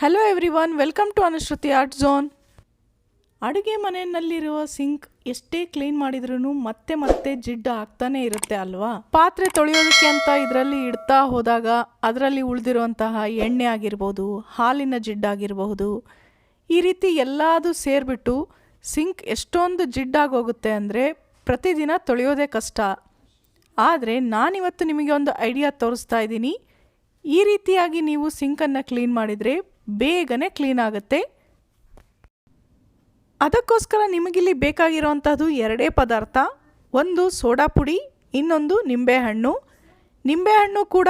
Hello everyone welcome to Anushruti art zone ಅಡುಗೆ ಮನೆಯಲ್ಲಿರುವ sync ಎಷ್ಟೇ ಕ್ಲೀನ್ ಮಾಡಿದ್ರೂ ಮತ್ತೆ ಮತ್ತೆ ಜಿಡ್ಡು ಆಗ್ತಾನೆ ಇರುತ್ತೆ ಅಲ್ವಾ? ಪಾತ್ರೆ ತೊಳೆಯೋದಕ್ಕೆ ಅಂತ ಇದರಲ್ಲಿ ಇಡ್ತಾ ಹೋದಾಗ ಅದರಲ್ಲಿ ಉಳಿದಿರುವಂತಹ ಎಣ್ಣೆ ಆಗಿರ್ಬೋದು, ಹಾಲಿನ ಜಿಡ್ಡಾಗಿರಬಹುದು ಈ ರೀತಿ ಎಲ್ಲದೂ ಸೇರಿಬಿಟ್ಟು ಸಿಂಕ್ ಎಷ್ಟೊಂದು ಜಿಡ್ಡಾಗೋಗುತ್ತೆ ಅಂದರೆ ಪ್ರತಿದಿನ ತೊಳೆಯೋದೇ ಕಷ್ಟ. ಆದರೆ ನಾನಿವತ್ತು ನಿಮಗೆ ಒಂದು ಐಡಿಯಾ ತೋರಿಸ್ತಾ ಇದ್ದೀನಿ. ಈ ರೀತಿಯಾಗಿ ನೀವು ಸಿಂಕನ್ನು ಕ್ಲೀನ್ ಮಾಡಿದರೆ ಬೇಗನೆ ಕ್ಲೀನ್ ಆಗುತ್ತೆ. ಅದಕ್ಕೋಸ್ಕರ ನಿಮಗಿಲ್ಲಿ ಬೇಕಾಗಿರುವಂಥದ್ದು ಎರಡೇ ಪದಾರ್ಥ. ಒಂದು ಸೋಡಾ ಪುಡಿ, ಇನ್ನೊಂದು ನಿಂಬೆಹಣ್ಣು. ನಿಂಬೆಹಣ್ಣು ಕೂಡ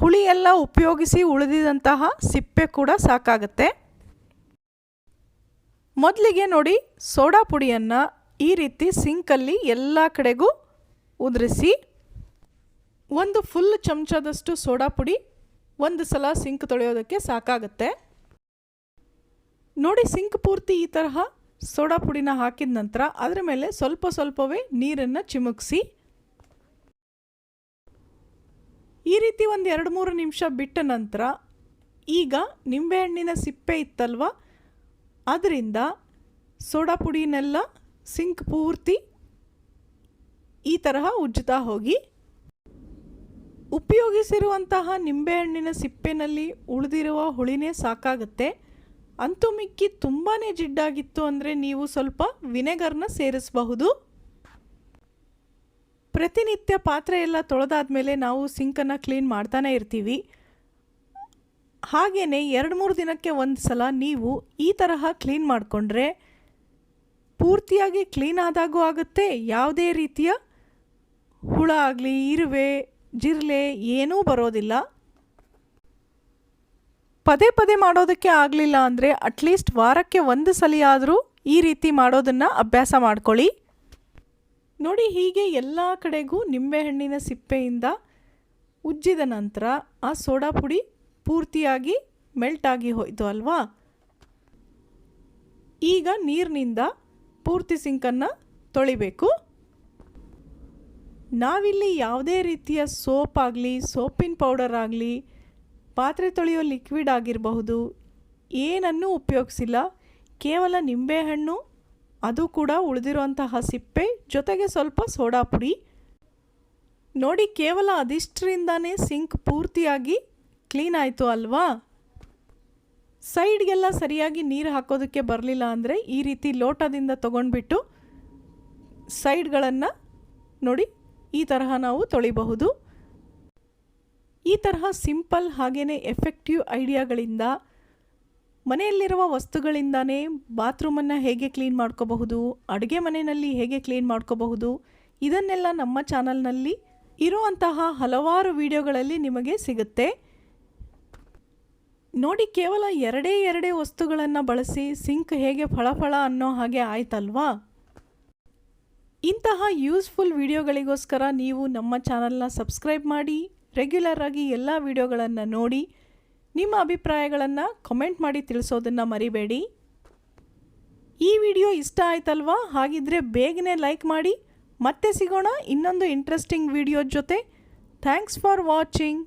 ಹುಳಿ ಎಲ್ಲ ಉಪಯೋಗಿಸಿ ಉಳಿದಿದಂತಹ ಸಿಪ್ಪೆ ಕೂಡ ಸಾಕಾಗುತ್ತೆ. ಮೊದಲಿಗೆ ನೋಡಿ, ಸೋಡಾ ಪುಡಿಯನ್ನು ಈ ರೀತಿ ಸಿಂಕಲ್ಲಿ ಎಲ್ಲ ಕಡೆಗೂ ಉದುರಿಸಿ, ಒಂದು ಫುಲ್ ಚಮಚದಷ್ಟು ಸೋಡಾ ಪುಡಿ ಒಂದು ಸಲ ಸಿಂಕ್ ತೊಳೆಯೋದಕ್ಕೆ ಸಾಕಾಗುತ್ತೆ. ನೋಡಿ ಸಿಂಕ್ ಪೂರ್ತಿ ಈ ತರಹ ಸೋಡಾ ಪುಡಿನ ಹಾಕಿದ ನಂತರ ಅದರ ಮೇಲೆ ಸ್ವಲ್ಪ ಸ್ವಲ್ಪವೇ ನೀರನ್ನು ಚಿಮುಕಿಸಿ. ಈ ರೀತಿ ಒಂದು ಎರಡು ಮೂರು ನಿಮಿಷ ಬಿಟ್ಟ ನಂತರ ಈಗ ನಿಂಬೆಹಣ್ಣಿನ ಸಿಪ್ಪೆ ಇತ್ತಲ್ವ? ಅದರಿಂದ ಸೋಡಾ ಪುಡಿನೆಲ್ಲ ಸಿಂಕ್ ಪೂರ್ತಿ ಈ ತರಹ ಉಜ್ಜುತ್ತಾ ಹೋಗಿ. ಉಪಯೋಗಿಸಿರುವಂತಹ ನಿಂಬೆಹಣ್ಣಿನ ಸಿಪ್ಪೆನಲ್ಲಿ ಉಳಿದಿರುವ ಹುಳಿನೇ ಸಾಕಾಗುತ್ತೆ. ಅಂತೂ ಮಿಕ್ಕಿ ತುಂಬಾ ಜಿಡ್ಡಾಗಿತ್ತು ಅಂದರೆ ನೀವು ಸ್ವಲ್ಪ ವಿನೆಗರ್ನ ಸೇರಿಸಬಹುದು. ಪ್ರತಿನಿತ್ಯ ಪಾತ್ರೆ ಎಲ್ಲ ತೊಳೆದಾದ್ಮೇಲೆ ನಾವು ಸಿಂಕನ್ನು ಕ್ಲೀನ್ ಮಾಡ್ತಾನೆ ಇರ್ತೀವಿ. ಹಾಗೆಯೇ ಎರಡು ಮೂರು ದಿನಕ್ಕೆ ಒಂದು ಸಲ ನೀವು ಈ ತರಹ ಕ್ಲೀನ್ ಮಾಡಿಕೊಂಡ್ರೆ ಪೂರ್ತಿಯಾಗಿ ಕ್ಲೀನ್ ಆದಾಗೂ ಆಗುತ್ತೆ. ಯಾವುದೇ ರೀತಿಯ ಹುಳ ಆಗಲಿ, ಇರುವೆ ಜಿರ್ಲೆ ಏನೂ ಬರೋದಿಲ್ಲ. ಪದೇ ಪದೇ ಮಾಡೋದಕ್ಕೆ ಆಗಲಿಲ್ಲ ಅಂದರೆ ಅಟ್ಲೀಸ್ಟ್ ವಾರಕ್ಕೆ ಒಂದು ಸಲಿಯಾದರೂ ಈ ರೀತಿ ಮಾಡೋದನ್ನು ಅಭ್ಯಾಸ ಮಾಡ್ಕೊಳ್ಳಿ. ನೋಡಿ ಹೀಗೆ ಎಲ್ಲ ಕಡೆಗೂ ನಿಂಬೆಹಣ್ಣಿನ ಸಿಪ್ಪೆಯಿಂದ ಉಜ್ಜಿದ ನಂತರ ಆ ಸೋಡಾ ಪುಡಿ ಪೂರ್ತಿಯಾಗಿ ಮೆಲ್ಟ್ ಆಗಿ ಹೋಯಿತು ಅಲ್ವಾ? ಈಗ ನೀರಿನಿಂದ ಪೂರ್ತಿ ಸಿಂಕನ್ನು ತೊಳಿಬೇಕು. ನಾವಿಲ್ಲಿ ಯಾವುದೇ ರೀತಿಯ ಸೋಪ್ ಆಗಲಿ ಸೋಪಿನ ಪೌಡರ್ ಆಗಲಿ ಪಾತ್ರೆ ತೊಳೆಯೋ ಲಿಕ್ವಿಡ್ ಆಗಿರಬಹುದು, ಏನನ್ನೂ ಉಪಯೋಗಿಸಿಲ್ಲ. ಕೇವಲ ನಿಂಬೆಹಣ್ಣು ಅದು ಕೂಡ ಉಳಿದಿರುವಂತಹ ಸಿಪ್ಪೆ, ಜೊತೆಗೆ ಸ್ವಲ್ಪ ಸೋಡಾ ಪುಡಿ. ನೋಡಿ, ಕೇವಲ ಅದಿಷ್ಟರಿಂದನೇ ಸಿಂಕ್ ಪೂರ್ತಿಯಾಗಿ ಕ್ಲೀನ್ ಆಯಿತು ಅಲ್ವಾ? ಸೈಡ್ಗೆಲ್ಲ ಸರಿಯಾಗಿ ನೀರು ಹಾಕೋದಕ್ಕೆ ಬರಲಿಲ್ಲ ಅಂದರೆ ಈ ರೀತಿ ಲೋಟದಿಂದ ತೊಗೊಂಡ್ಬಿಟ್ಟು ಸೈಡ್ಗಳನ್ನು ನೋಡಿ ಈ ತರಹ ನಾವು ತೊಳಿಬಹುದು. ಈ ತರಹ ಸಿಂಪಲ್ ಹಾಗೆಯೇ ಎಫೆಕ್ಟಿವ್ ಐಡಿಯಾಗಳಿಂದ ಮನೆಯಲ್ಲಿರುವ ವಸ್ತುಗಳಿಂದನೇ ಬಾತ್ರೂಮನ್ನು ಹೇಗೆ ಕ್ಲೀನ್ ಮಾಡ್ಕೋಬಹುದು, ಅಡುಗೆ ಮನೆಯಲ್ಲಿ ಹೇಗೆ ಕ್ಲೀನ್ ಮಾಡ್ಕೋಬಹುದು, ಇದನ್ನೆಲ್ಲ ನಮ್ಮ ಚಾನಲ್ನಲ್ಲಿ ಇರುವಂತಹ ಹಲವಾರು ವಿಡಿಯೋಗಳಲ್ಲಿ ನಿಮಗೆ ಸಿಗುತ್ತೆ. ನೋಡಿ, ಕೇವಲ ಎರಡೇ ಎರಡೇ ವಸ್ತುಗಳನ್ನು ಬಳಸಿ ಸಿಂಕ್ ಹೇಗೆ ಫಳಫಳ ಅನ್ನೋ ಹಾಗೆ ಆಯ್ತಲ್ವಾ? ಇಂತಹ ಯೂಸ್ಫುಲ್ ವಿಡಿಯೋಗಳಿಗೋಸ್ಕರ ನೀವು ನಮ್ಮ ಚಾನಲ್ನ ಸಬ್ಸ್ಕ್ರೈಬ್ ಮಾಡಿ, ರೆಗ್ಯುಲರ್ ಆಗಿ ಎಲ್ಲ ವಿಡಿಯೋಗಳನ್ನು ನೋಡಿ, ನಿಮ್ಮ ಅಭಿಪ್ರಾಯಗಳನ್ನು ಕಮೆಂಟ್ ಮಾಡಿ ತಿಳಿಸೋದನ್ನು ಮರಿಬೇಡಿ. ಈ ವಿಡಿಯೋ ಇಷ್ಟ ಆಯ್ತಲ್ವಾ? ಹಾಗಿದ್ರೆ ಬೇಗನೆ ಲೈಕ್ ಮಾಡಿ, ಮತ್ತೆ ಸಿಗೋಣ ಇನ್ನೊಂದು ಇಂಟ್ರೆಸ್ಟಿಂಗ್ ವಿಡಿಯೋ ಜೊತೆ. Thanks for watching